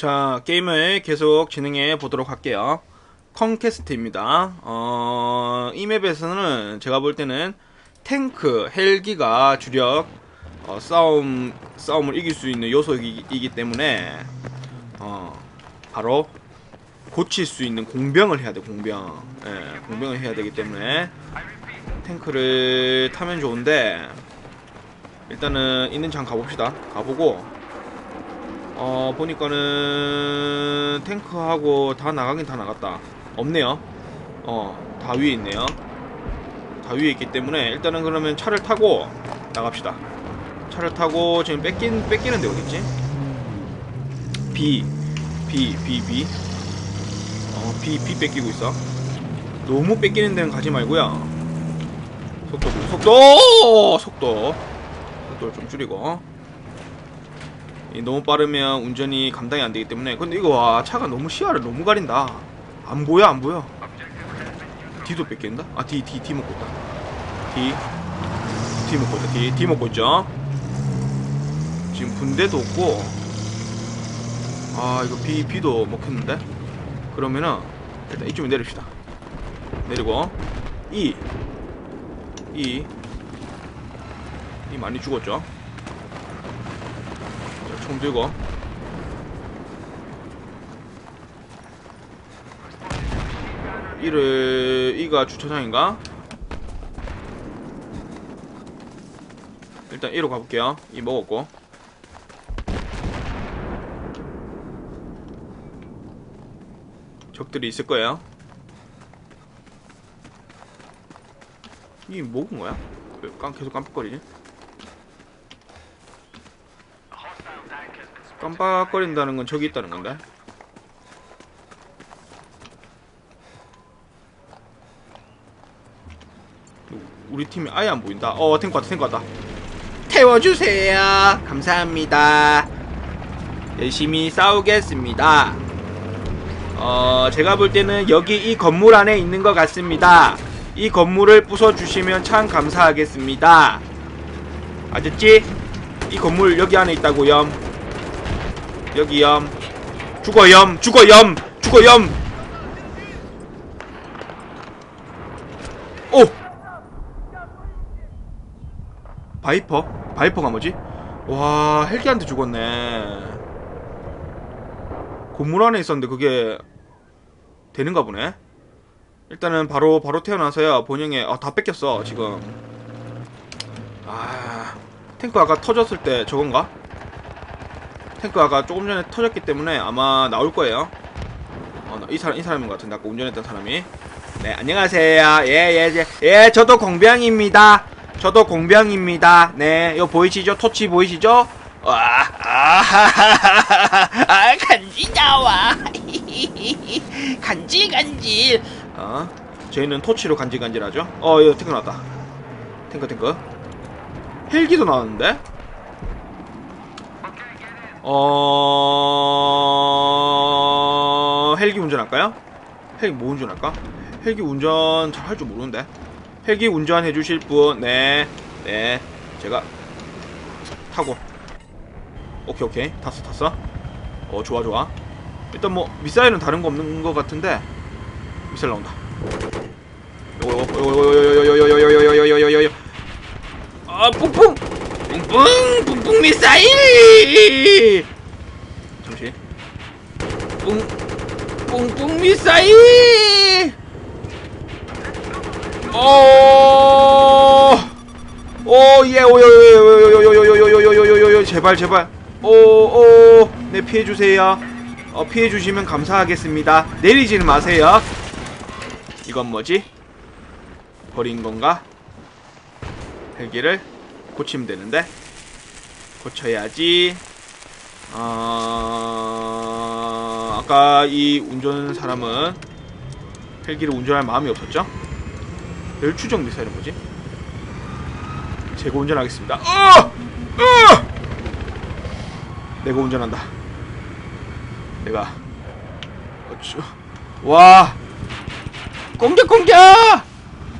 자, 게임을 계속 진행해 보도록 할게요. 컨퀘스트입니다. 어, 이 맵에서는 제가 볼 때는 탱크, 헬기가 주력 어, 싸움, 싸움을 이길 수 있는 요소이기 때문에 어, 바로 고칠 수 있는 공병을 해야 돼, 공병. 예, 공병을 해야 되기 때문에 탱크를 타면 좋은데 일단은 있는 장 가봅시다. 가보고 어 보니까는 탱크하고 다 나가긴 다 나갔다. 없네요. 어 다 위에 있네요. 다 위에 있기 때문에 일단은 그러면 차를 타고 나갑시다. 차를 타고 지금 뺏긴 뺏기는데 어딨지? B B B B 어 B B 뺏기고 있어. 너무 뺏기는 데는 가지 말고요. 속도 속도 속도 속도를 좀 줄이고 이 너무 빠르면 운전이 감당이 안 되기 때문에. 근데 이거 와 차가 너무 시야를 너무 가린다. 안 보여 안 보여? 뒤도 뺏긴다? 아 뒤 뒤 뒤 먹고 있다. 뒤뒤 먹고 있다. 뒤 뒤 먹고 있죠? 지금 군대도 없고. 아 이거 비 비도 먹혔는데? 그러면은 일단 이쪽에 내립시다. 내리고. 이 이, 이 많이 죽었죠? 자, 총 들고. 이를, 이가 주차장인가? 일단 이로 가볼게요. 이 먹었고. 적들이 있을 거예요. 이 먹은 거야? 왜 깜, 계속 깜빡거리지? 깜빡거린다는 건 저기 있다는 건데? 우리 팀이 아예 안 보인다. 어, 탱크 왔다, 탱크 왔다. 태워주세요. 감사합니다. 열심히 싸우겠습니다. 어, 제가 볼 때는 여기 이 건물 안에 있는 것 같습니다. 이 건물을 부숴주시면 참 감사하겠습니다. 아셨지? 이 건물 여기 안에 있다고 염. 여기 염. 죽어 염. 죽어 염. 죽어 염. 오! 바이퍼? 바이퍼가 뭐지? 와 헬기한테 죽었네. 건물 안에 있었는데 그게 되는가 보네. 일단은 바로 바로 태어나서요 본영에 아, 다 뺏겼어 지금 아 탱크 아까 터졌을 때 저건가? 탱크 아까 조금 전에 터졌기 때문에 아마 나올 거예요 어, 이 사람 이 사람인 것 같은데 아까 운전했던 사람이 네 안녕하세요 예 예 예 예, 예, 예, 저도 공병입니다 저도 공병입니다 네 요 보이시죠 토치 보이시죠 와, 아, 아, 간지 나와. 간질간질. 어, 저희는 토치로 간질간질하죠. 어, 이거 탱크 나왔다. 탱크, 탱크. 헬기도 나왔는데? 어, 헬기 운전할까요? 헬기 뭐 운전할까? 헬기 운전 잘 할 줄 모르는데. 헬기 운전해 주실 분, 네, 네, 제가 타고. 오케이, 오케이. 탔어, 탔어. 어, 좋아, 좋아. 일단 뭐, 미사일은 다른 거 없는 것 같은데, 미사일 나온다. 요거 요거 요거 요거 요거 요거 요거 요거 요거 요거 요거 아 뿡뿡 뿡뿡 뿡뿡 미사일 잠시 뿡 뿡뿡 미사일 오오예오요요요요요요요요요요요요요요 제발 제발 오오네 피해 주세요 어 피해 주시면 감사하겠습니다 내리지는 마세요 이건 뭐지? 버린 건가? 헬기를 고치면 되는데 고쳐야지 어... 아까 이 운전 사람은 헬기를 운전할 마음이 없었죠? 멸추정 미사일은 뭐지? 제가 운전하겠습니다 어! 어! 내가 운전한다 내가 어쭈 와 공격 공격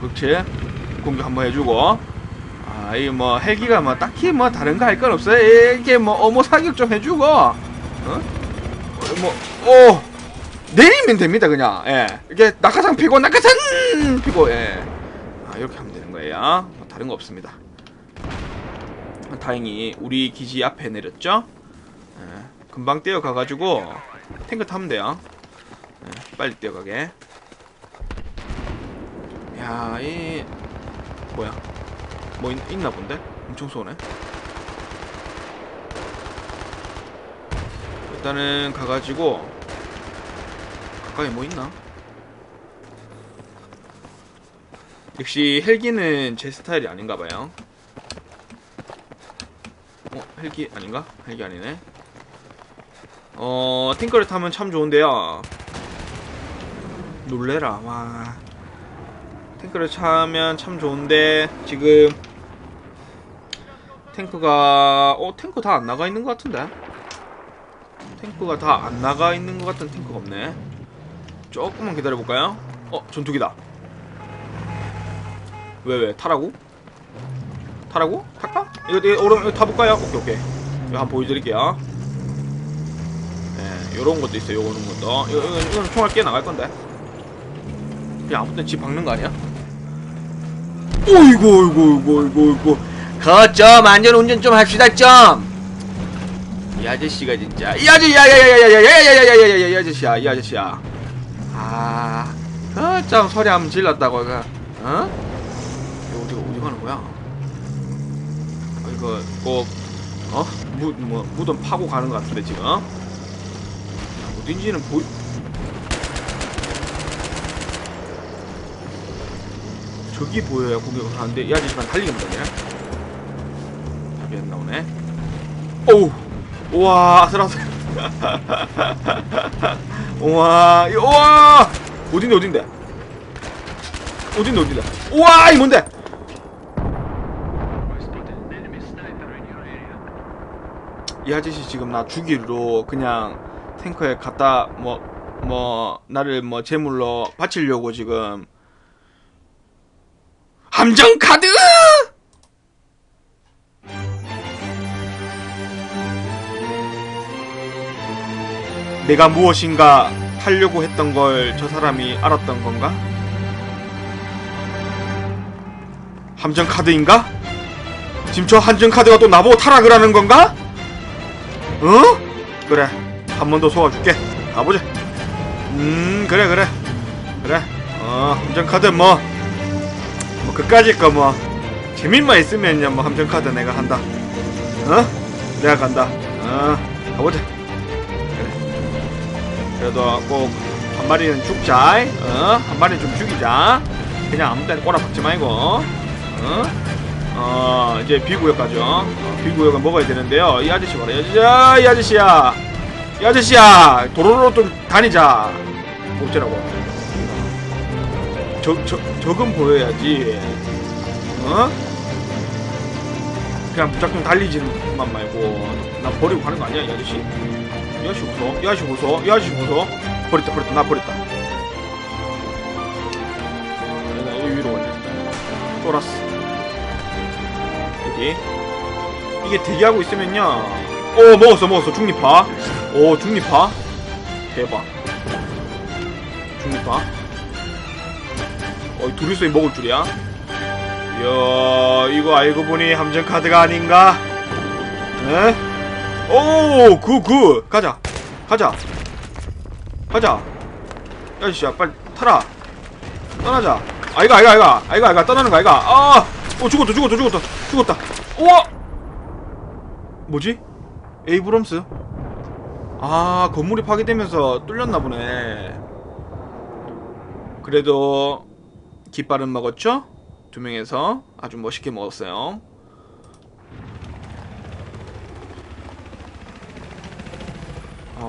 그렇지 공격 한번 해주고 아이 뭐 헬기가 뭐 딱히 뭐 다른 거 할 건 없어요 이렇게 뭐 어머 사격 좀 해주고 어? 뭐, 오! 내리면 됩니다, 그냥. 예. 이렇게 낙하산 피고, 낙하산 피고, 예. 아, 이렇게 하면 되는 거예요. 뭐 다른 거 없습니다. 다행히 우리 기지 앞에 내렸죠? 예. 금방 뛰어가가지고 탱크 타면 돼요. 예, 빨리 뛰어가게. 야, 이 뭐야? 뭐 있, 있나 본데? 엄청 쏘네. 일단은 가가지고 가까이 뭐 있나? 역시 헬기는 제 스타일이 아닌가 봐요. 어, 헬기 아닌가? 헬기 아니네. 어, 탱크를 타면 참 좋은데요. 놀래라, 와. 탱크를 차면 참 좋은데, 지금, 탱크가, 어, 탱크 다 안 나가 있는 것 같은데? 탱크가 다 안 나가 있는 것 같은 탱크가 없네. 조금만 기다려볼까요? 어, 전투기다. 왜, 왜, 타라고? 타라고? 탈까? 이거, 이거, 오른, 타볼까요? 오케이, 오케이. 이거 한번 보여드릴게요. 네, 요런 것도 있어요, 요런 것도. 이거, 이거, 이건 총알 깨 나갈 건데. 그냥 아무튼 집 박는 거 아니야? 어이구, 어이구, 어이구, 어이구, 어이구. 거점, 안전 운전 좀 합시다, 좀! 이 아저씨가 진짜. 이 아저씨, 야, 야, 야, 야, 야, 야, 야, 야, 야, 야, 야, 야, 야, 이 아저씨야, 이 아저씨야. 아, 거점 소리 한번 질렀다고, 그, 어? 어디가, 어디 가는 거야? 아, 이거 꼭, 어? 무, 뭐, 무덤 파고 가는 것 같은데, 지금? 야, 어딘지는 보이, 저기 보여야 공격을 하는데 이 아저씨만 달리기만 안 나오네. 오우 우와 아슬아슬. 우와 이- 우와! 어딘데 어딘데? 어딘데 어딘데? 우와 이 뭔데? 이 아저씨 지금 나 주기로 그냥 탱커에 갖다 뭐뭐 나를 뭐 제물로 바치려고 지금. 함정 카드! 내가 무엇인가 하려고 했던 걸 저 사람이 알았던 건가? 함정 카드인가? 지금 저 함정 카드가 또 나보고 타락을 하는 건가? 어? 그래 한 번 더 속아줄게 가보자 음 그래 그래 그래 어 함정 카드 뭐뭐 그까짓 거뭐 재미만 있으면요 뭐 함정 카드 내가 한다 어? 내가 간다 어 가보자 그래도 꼭 한 마리는 죽자 어 한 마리는 좀 죽이자 그냥 아무 데나 꼬라 박지 말고 어? 어 이제 비구역 가죠 어, 비구역은 먹어야 되는데요 이 아저씨 봐라 이 아저씨 이 아저씨야 이 아저씨야 도로로 좀 다니자 어쩌라고 저, 저, 적은 보여야지. 어? 그냥 무작정 달리지만 말고. 나 버리고 가는 거 아니야, 이 아저씨? 이 아저씨 보소. 이 아저씨 보소. 버렸다, 버렸다. 나 버렸다. 나 여기 위로 올려. 쫄았어. 여기. 이게 대기하고 있으면요. 오, 먹었어, 먹었어. 중립파. 오, 중립파. 대박. 중립파. 어, 둘이서 먹을 줄이야? 이야, 이거 알고 보니 함정 카드가 아닌가? 에? 오, 그, 그, 가자, 가자, 가자. 야, 아저씨야, 빨리 타라. 떠나자. 아이가, 아이가, 아이가, 아이가, 아이가, 떠나는 거 아이가. 아, 어, 죽었다, 죽었다, 죽었다, 죽었다. 우와! 뭐지? 에이브럼스? 아, 건물이 파괴되면서 뚫렸나 보네. 그래도 깃발은 먹었죠? 두 명에서 아주 멋있게 먹었어요.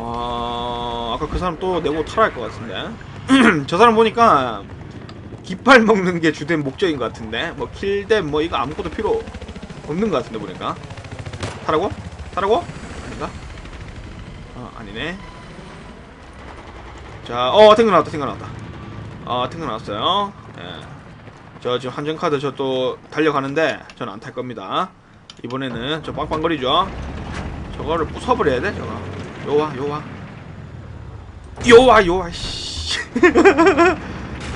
아, 아까 그 사람 또 내고 탈할 것 같은데. 저 사람 보니까 깃발 먹는 게 주된 목적인 것 같은데. 뭐 킬댐 뭐 이거 아무것도 필요 없는 것 같은데 보니까. 타라고? 타라고? 아닌가? 아, 아니네. 자, 어, 탱크 나왔다, 탱크 나왔다. 아, 탱크 나왔어요. 예. 저 지금 한정카드 저 또 달려가는데 저는 안 탈 겁니다. 이번에는 저 빵빵거리죠. 저거를 부숴버려야 돼, 저거. 요와, 요와. 요와 요와 씨.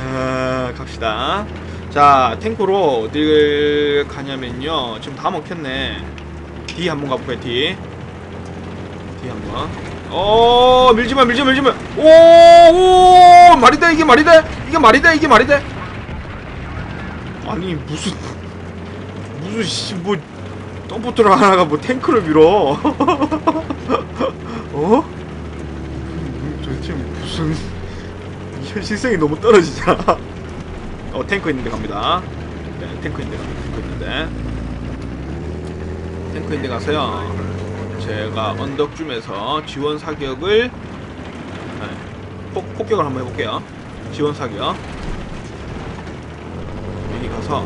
아, 갑시다. 자 탱크로 어딜 가냐면요. 지금 다 먹혔네. D 한번 가볼까요 D. D 한번. 어 밀지마 밀지마 밀지마. 오오 말이 돼 이게 말이 돼 이게 말이 돼 이게 말이 돼. 아니 무슨 무슨 씨뭐 덤프트럭 하나가 뭐 탱크를 밀어. 어? 음, 도대체 무슨 현실성이 너무 떨어지잖아. 어 탱크 있는데 갑니다. 네, 탱크 있는데 갑니다. 탱크 있는데 탱크 있는데 가서요. 제가 언덕쯤에서 지원 사격을 네, 폭, 폭격을 한번 해볼게요. 지원 사격. 여기 가서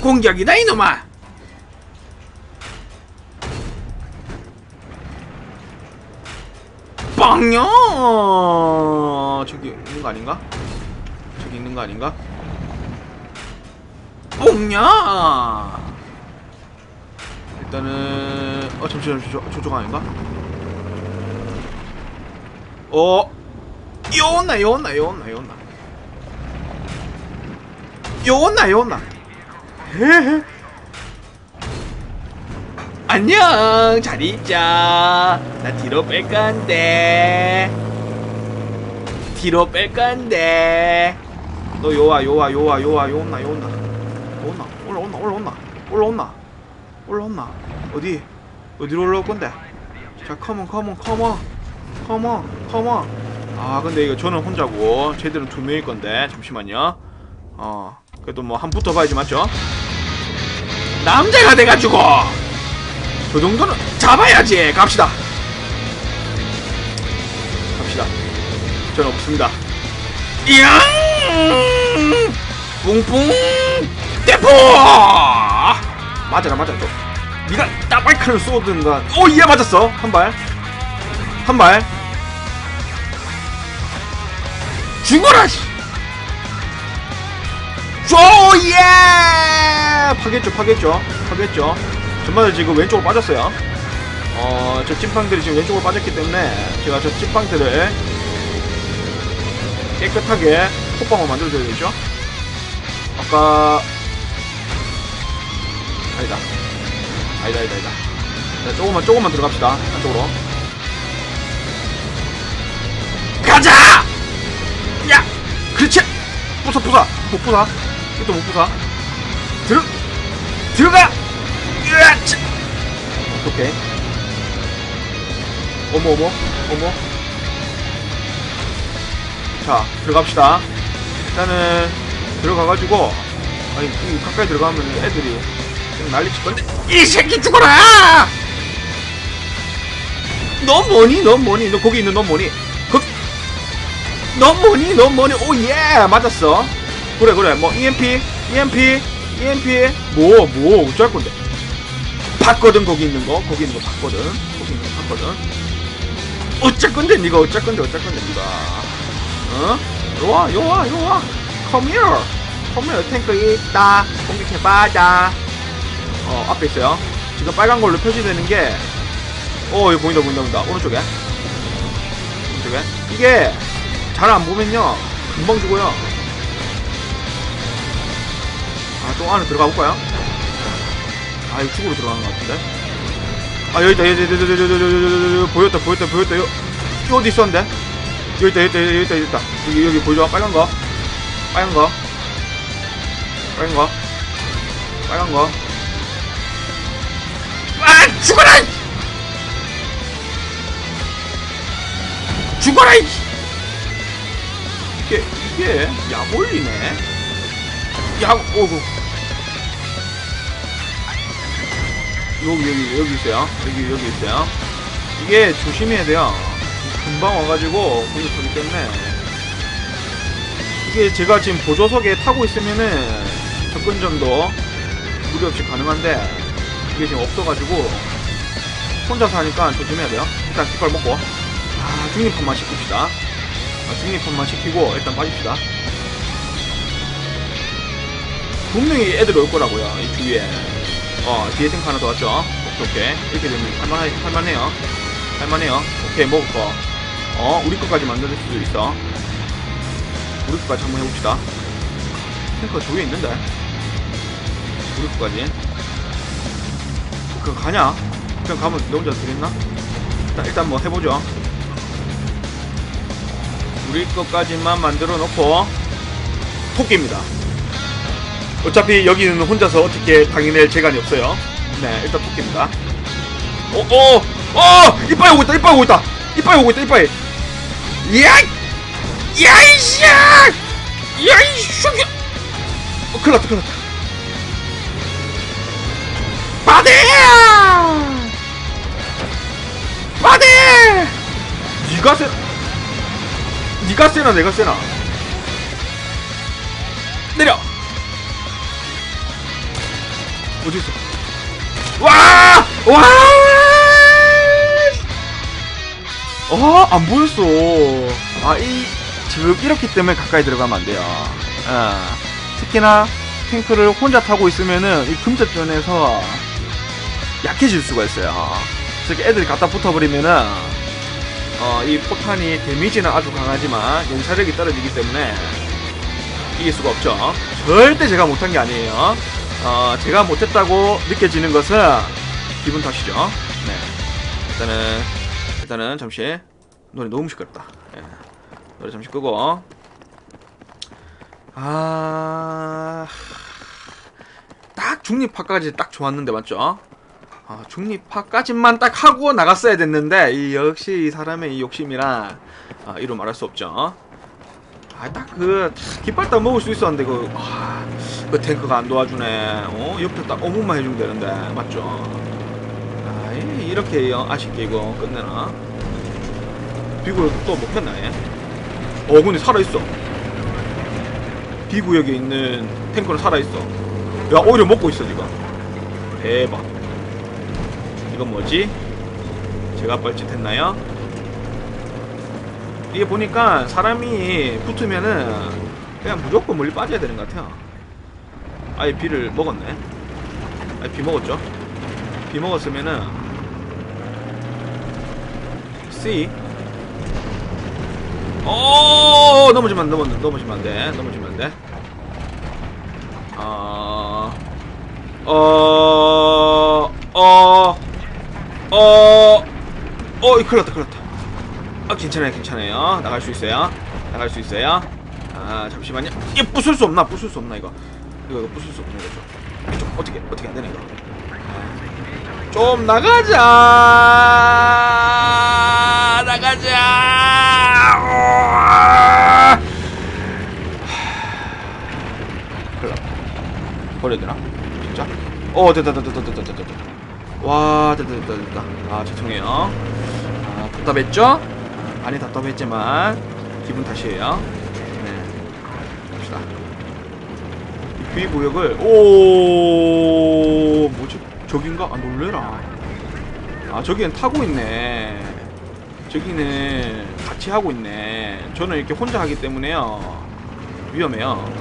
공격이다 이놈아. 빵요! 저기 있는 거 아닌가? 저기 있는 거 아닌가? 뽕냐 일단은 어 잠시만 저쪽 저쪽 아닌가? 어? 요온나 요온나 요온나 요온나? 요온나 요온나? 헤헤 안녕. 잘 있자 나 뒤로 뺄 건데. 뒤로 뺄 건데. 너 요와 요와 요와 요와 요온나 요온나. 요온나. 올라온나 올라온나. 올라온나. 올라온나. 어디? 어디로 올라올 건데? 자 컴온 컴온 컴온 컴온 컴온 아 근데 이거 저는 혼자고 쟤들은 두 명일 건데. 잠시만요. 어 그래도 뭐 한 붙어봐야지 맞죠? 남자가 돼가지고 그 정도는 잡아야지. 갑시다. 갑시다. 저는 없습니다. 이야! 뿡뿡! 대포! 맞아라 맞아 또 니가 따발칼을 쏘든가. 오예 맞았어. 한발 한발. 죽어라 씨! 쪼예! 파겠죠 파겠죠. 파겠죠 전반을 지금 왼쪽으로 빠졌어요. 어 저 찐빵들이 지금 왼쪽으로 빠졌기 때문에 제가 저 찐빵들을 깨끗하게 호빵을 만들어줘야 되죠. 아까 아니다. 아니다 아니다 아니다. 자 조금만 조금만 들어갑시다. 안쪽으로. 가자! 야! 그렇지! 부숴 부숴! 못 부숴. 이것도 못 부숴. 들어 들어가 오케이. 어머 어머 어머. 자 들어갑시다. 일단은 들어가가지고 아니 이 가까이 들어가면 애들이 그냥 난리칠 건데 이 새끼 죽어라! 너 뭐니? 너 뭐니? 너 거기 있는 너 뭐니? 그, 너 뭐니? 너 뭐니? 오예! 맞았어. 그래 그래. 뭐 EMP EMP EMP 뭐뭐 어쩔 건데 봤거든 거기 있는 거 거기 있는 거 봤거든 거기 있는 거 봤거든. 어쩔 건데 니가 어쩔 건데 어쩔 건데 니가 어? 요와 요와 요와. Come here. Come here. 탱크 있다. 공격해봐자. 어 앞에 있어요. 지금 빨간 걸로 표시되는 게어 여기 보인다 보인다 보인다. 오른쪽에. 오른쪽에. 이게 잘 안 보면요 금방 죽어요. 아좀 안에 들어가 볼까요? 아 이거 축으로 들어가는 것 같은데 아 여기 있다 여기 여기 여기 여기 있다 여기 보였다 보였다 보였다 여기 여기 어디 있었는데 여기 있다 여기 있다 여기 여기 여기 여기 보이죠 빨간 거 빨간 거 빨간 거 빨간 거 아! 죽어라! 이! 죽어라! 이! 이게, 이게, 약 올리네? 약, 오구. 여기, 여기, 여기 있어요. 여기, 여기 있어요. 이게 조심해야 돼요. 금방 와가지고 공격하기 때문에. 이게 제가 지금 보조석에 타고 있으면은 접근전도 무리 없이 가능한데 이게 지금 없어가지고 혼자서 하니까 조심해야 돼요. 일단 깃발 먹고 아 중립판만 시킵시다. 아, 중립판만 시키고 일단 빠집시다. 분명히 애들 올 거라고요. 이 주위에. 어 뒤에 탱크 하나 더 왔죠. 오케이 오케이 이렇게 되면 할만 할만해요. 할만해요. 오케이 먹을 거. 어 우리 거까지 만들 수도 있어. 우리 거까지 한번 해봅시다. 탱커 저기 있는데. 우리 거까지. 그거 가냐? 그냥 가면 너 혼자 되겠나? 일단, 일단 뭐 해보죠. 우리 것까지만 만들어 놓고 토끼입니다. 어차피 여기는 혼자서 어떻게 당해낼 재간이 없어요. 네, 일단 토끼입니다. 어, 어, 어! 이빨이 오고 있다, 이빨이 오고 있다! 이빨이 오고 있다, 이빨이! 야! 야, 이씨! 야, 이 슈기! 어, 큰일 났다, 큰일 났다. 빠데! 빠데! 니가 세, 니가 세나, 내가 세나? 내려! 어디 있어? 와! 와! 어, 안 보였어. 아, 이, 즉, 이렇기 때문에 가까이 들어가면 안 돼요. 어, 특히나, 탱크를 혼자 타고 있으면은, 이 금접전에서 약해질 수가 있어요. 즉, 애들이 갖다 붙어버리면은, 어, 이 폭탄이 데미지는 아주 강하지만, 연사력이 떨어지기 때문에, 이길 수가 없죠. 절대 제가 못한 게 아니에요. 어, 제가 못했다고 느껴지는 것은 기분 탓이죠. 네. 일단은, 일단은 잠시 노래 너무 시끄럽다. 예. 노래 잠시 끄고. 아, 딱 중립파까지 딱 좋았는데 맞죠? 아, 중립파까지만 딱 하고 나갔어야 됐는데 이 역시 이 사람의 이 욕심이라 아, 이루 말할 수 없죠. 아, 딱 그 깃발 딱 먹을 수 있었는데 그, 아, 그 탱크가 안 도와주네. 어, 옆에 딱 어묵만 해주면 되는데 맞죠? 아, 이- 이렇게 어, 아쉽게 이거 끝내나? 비구역 또 먹혔나 얘? 어, 근데 살아 있어. 비구역에 있는 탱크는 살아 있어. 야, 오히려 먹고 있어 지금. 대박. 이건 뭐지? 제가 뻘짓했나요? 이게 보니까 사람이 붙으면은 그냥 무조건 멀리 빠져야 되는 것 같아요. 아예 비를 먹었네. 아예 비 먹었죠? 비 먹었으면은 C 어 넘어지면 안- 넘어 넘어지면 안 돼. 넘어지면 안 돼. 아, 어, 어, 어, 어, 이 큰일 났다, 큰일 났다. 아, 괜찮아요, 괜찮아요. 나갈 수 있어요. 나갈 수 있어요. 아, 잠시만요. 이거 부술 수 없나? 부술 수 없나, 이거? 이거, 이거 부술 수 없나, 이거 좀. 어떻게, 어떻게 안 되나, 이거? 아, 좀 나가자! 나가자! 큰일 났다. 버려야 되나? 진짜? 어, 됐다, 됐다, 됐다, 됐다, 됐다. 와, 됐다, 됐다, 됐다. 아, 죄송해요. 아, 답답했죠? 많이 답답했지만, 기분 탓이에요. 네. 갑시다. 이 구역을, 오, 뭐지? 저긴가? 아, 놀래라. 아, 저기는 타고 있네. 저기는 같이 하고 있네. 저는 이렇게 혼자 하기 때문에요. 위험해요.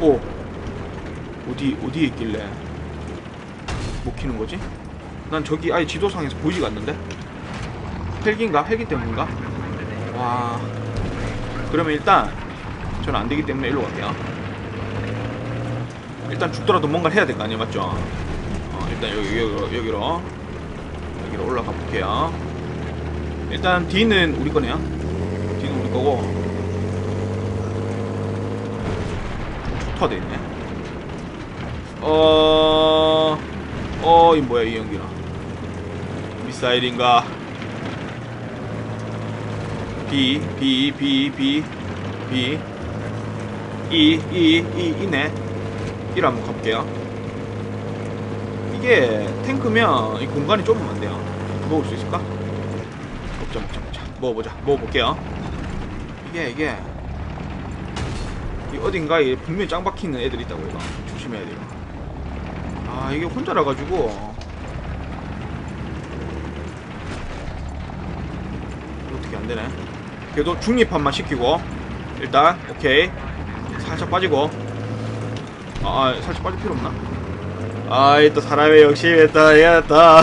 오. 어디, 어디에 있길래. 못 키는 거지? 난 저기 아예 지도상에서 보이지가 않는데? 헬기인가? 헬기 때문인가? 와. 그러면 일단, 저는 안 되기 때문에 일로 갈게요. 일단 죽더라도 뭔가를 해야 될 거 아니에요, 맞죠? 어, 일단 여기, 여기로, 여기로, 여기로 올라가 볼게요. 일단 D는 우리 거네요. D는 우리 거고. 축터돼 있네. 어, 어, 이 뭐야 이 연기나? 미사일인가? B, B, B, B, B, E, E, E, 이네. 이로 한번 가볼게요. 이게 탱크면 이 공간이 좁으면 안 돼요. 먹을 수 있을까? 먹자, 먹자, 먹자. 먹어보자. 먹어볼게요. 이게 이게 이 어딘가에 분명히 짱 박히는 애들이 있다고 이거 조심해야 돼요. 아 이게 혼자라 가지고 어떻게 안 되네. 그래도 중립판만 시키고 일단 오케이. 살짝 빠지고. 아, 아 살짝 빠질 필요 없나? 아 이 또 사람의 욕심했다 해야겠다.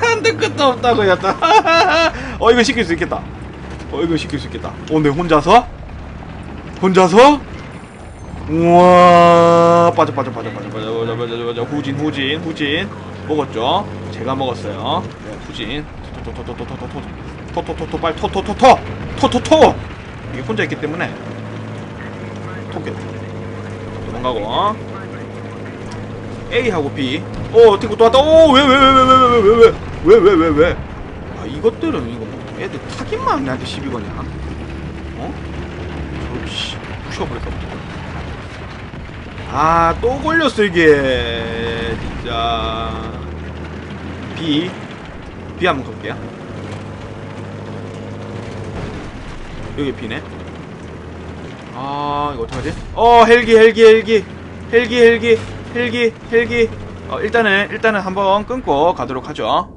한도 끝도 없다고 했다. 어 이거 시킬 수 있겠다. 어 이거 시킬 수 있겠다. 오늘 혼자서? 혼자서? 우와 빠져 빠져 빠져 빠져 빠져 빠져 빠져 빠져. 후진 후진 후진. 먹었죠? 제가 먹었어요 네, 후진 토토토토토토토토토토토토 빨리 토토토토 토토토 이게 혼자 있기 때문에 토끼 도망가고 A 하고 B 어 탱크 또 왔다 오왜 왜왜왜왜왜왜왜왜왜왜 아 이것들은 이거 뭐 애들 타깃만 내한테 시비 거냐 어? 저씨 부셔버릴까 보다 아또 걸렸어 이게 진짜 B B 한번 가볼게요. 여기 B네. 아 이거 어떡하지? 어 헬기 헬기 헬기. 헬기 헬기 헬기 헬기. 어 일단은 일단은 한번 끊고 가도록 하죠